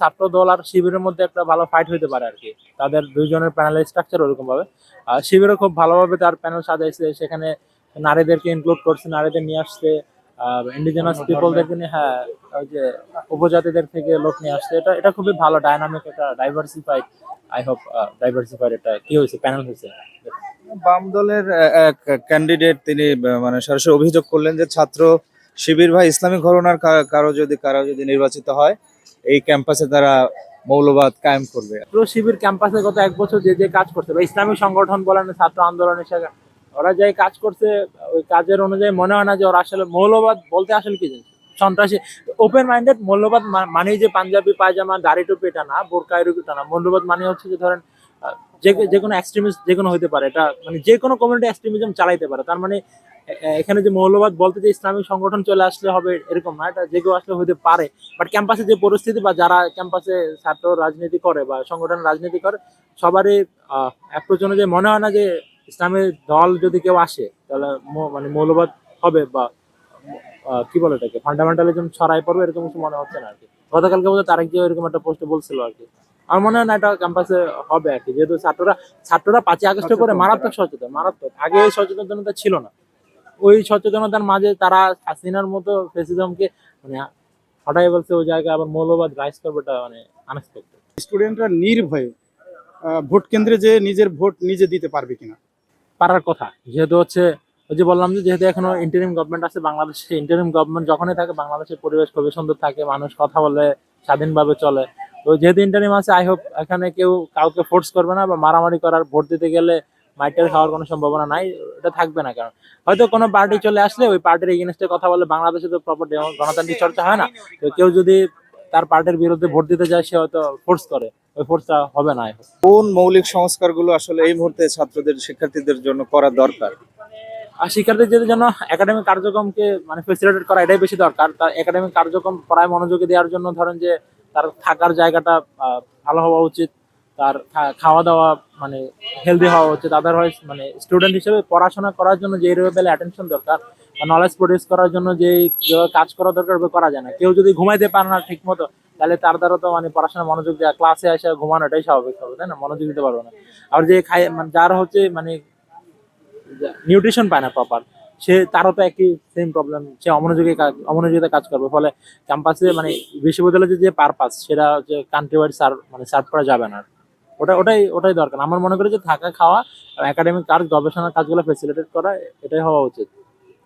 ছাত্র দল আর শিবিরের মধ্যে একটা ভালো ফাইট হইতে পারে আর কি তাদের দুইজনের প্যানেলের স্ট্রাকচার ওরকম ভাবে আর শিবিরও খুব ভালোভাবে তার প্যানেল সাজাইছে সেখানে নারীদেরকে ইনক্লুড করছে নারীদের নিয়ে আসছে ইন্ডিজিনাস পিপলদেরকে নিয়ে হ্যাঁ ওই যে উপজাতিদের থেকে লোক নিয়ে আসছে। এটা এটা খুবই ভালো ডাইনামিক একটা ডাইভার্সিফাইড আই হোপ ডাইভার্সিফাইড এটা কি হয়েছে প্যানেল হয়েছে। বাম দলের এক ক্যান্ডিডেট তিনি মানে সরাসরি অভিযোগ করলেন যে ছাত্র শিবির ভাই ইসলামিক ঘরনার কারও যদি কারও যদি নির্বাচিত হয় এই ক্যাম্পাসে তারা মৌলবাদ কায়েম করবে। শিবির ক্যাম্পাসে গত এক বছর যে যে কাজ করছে, বা ইসলামিক সংগঠন বলেন, ছাত্র আন্দোলনের সাথে ওরা যে কাজ করছে, ওই কাজের অনুযায়ী মনে হয় না যে ওরা আসলে মৌলবাদ বলতে আসলে কি জানিস সন্ত্রাসী ওপেন মাইন্ডেড মৌলবাদ মানে যে পাঞ্জাবি, পায়জামা, দাড়ি টুপি এটা না, বোরকা এরকম না। মৌলবাদ মানে হচ্ছে যে ধরেন যে যে কোনো এক্সট্রিমিস্ট যে কোনো হতে পারে। এটা মানে যে কোনো কমিউনিটি এক্সট্রিমিজম চালাইতে পারে। তার মানে এখানে যে মৌলবাদ বলতে যে ইসলামিক সংগঠন চলে আসলে হবে এরকম না। এটা যে কেউ আসলে হতে পারে। বাট ক্যাম্পাসে যে পরিস্থিতি বা যারা ক্যাম্পাসে ছাত্র রাজনীতি করে বা সংগঠন রাজনীতি করে, সবারই অ্যাপ্রোচ অনুযায়ী মনে হয় না যে ইসলামের দল যদি কেউ আসে, তাহলে মানে মৌলবাদ হবে বা কি বলে এটাকে? ফান্ডামেন্টালিজম ছড়াই পড়বে এরকম কিছু মনে হচ্ছে না আর কি। গতকালকে বোধহয় তারেক জিয়া এরকম একটা পোস্টে বলছিল আর কি। আমার মনে হয় না এটা ক্যাম্পাসে হবে আর কি। যেহেতু ছাত্ররা ছাত্ররা পাঁচই আগস্ট। করে মারাত্মক সচেতন মারাত্মক। আগে এই সচেতনতা ছিল না। ওই সচেতনতার মাঝে তারা হাসিনার মতো ফেসিজমকে মানে হঠাৎ বলছে ওই জায়গায় আবার মৌলবাদ রাইজ করবে এটা মানে আনএক্সপেক্টেড স্টুডেন্টরা নির্ভয়ে ভোট কেন্দ্রে যে নিজের ভোট নিজে দিতে পারবে কিনা? পারার কথা। যেহেতু হচ্ছে ওই যে বললাম যে যেহেতু এখনও ইন্টারিম গভর্নমেন্ট আছে বাংলাদেশে ইন্টারিম গভর্নমেন্ট যখনই থাকে বাংলাদেশের পরিবেশ খুবই সুন্দর থাকে মানুষ কথা বলে স্বাধীনভাবে চলে। তো যেহেতু ইন্টারিম আছে আই হোপ এখানে কেউ কাউকে ফোর্স করবে না বা মারামারি করার ভোট দিতে গেলে মাইটের খাওয়ার কোনো সম্ভাবনা নাই এটা থাকবে না কারণ হয়তো কোনো পার্টি চলে আসলে ওই পার্টির এগেনস্টে কথা বলে বাংলাদেশে তো প্রপার গণতান্ত্রিক চর্চা হয় না। তো কেউ যদি তার পার্টির বিরুদ্ধে ভোট দিতে যায় সে হয়তো ফোর্স করে। ওই ফোর্সটা হবে না কোন মৌলিক সংস্কারগুলো আসলে এই মুহূর্তে ছাত্রদের শিক্ষার্থীদের জন্য করা দরকার? আর শিক্ষার্থীদের জন্য একাডেমিক কার্যক্রমকে মানে ফেসিলিটেট করা এটাই বেশি দরকার। তার একাডেমিক কার্যক্রম প্রায় মনোযোগী দেওয়ার জন্য ধরেন যে তার থাকার জায়গাটা ভালো হওয়া উচিত, তার খাওয়া দাওয়া মানে হেলদি হওয়া উচিত। আদারওয়াইজ মানে স্টুডেন্ট হিসেবে পড়াশোনা করার জন্য যে লেভেলে অ্যাটেনশন দরকার নলেজ প্রডিউস করার জন্য যে কাজ করা দরকার করা যায় না। কেউ যদি ঘুমাইতে পারে না ঠিক মতো তাহলে তার দ্বারা তো মানে পড়াশোনা, মনোযোগ দেওয়া ক্লাসে এসে ঘুমানো এটাই স্বাভাবিক হবে, তাই না? মনোযোগ দিতে পারবে না। আর যে খাই মানে যার হচ্ছে মানে নিউট্রিশন পায় না প্রপার সে, তারও তো একই সেম প্রবলেম সে অমনোযোগী কাজ অমনোযোগিতা কাজ করবে। ফলে ক্যাম্পাসে মানে বিশ্ববিদ্যালয়ের যে পারপাস সেটা হচ্ছে কান্ট্রি ওয়াইড সার্ভ মানে সার্ভ করা যাবে না। ওটা, ওটাই ওটাই দরকার। আমার মনে করি যে, থাকা, খাওয়া একাডেমিক কাজ, গবেষণার কাজগুলো ফেসিলিটেট করা, এটাই হওয়া উচিত।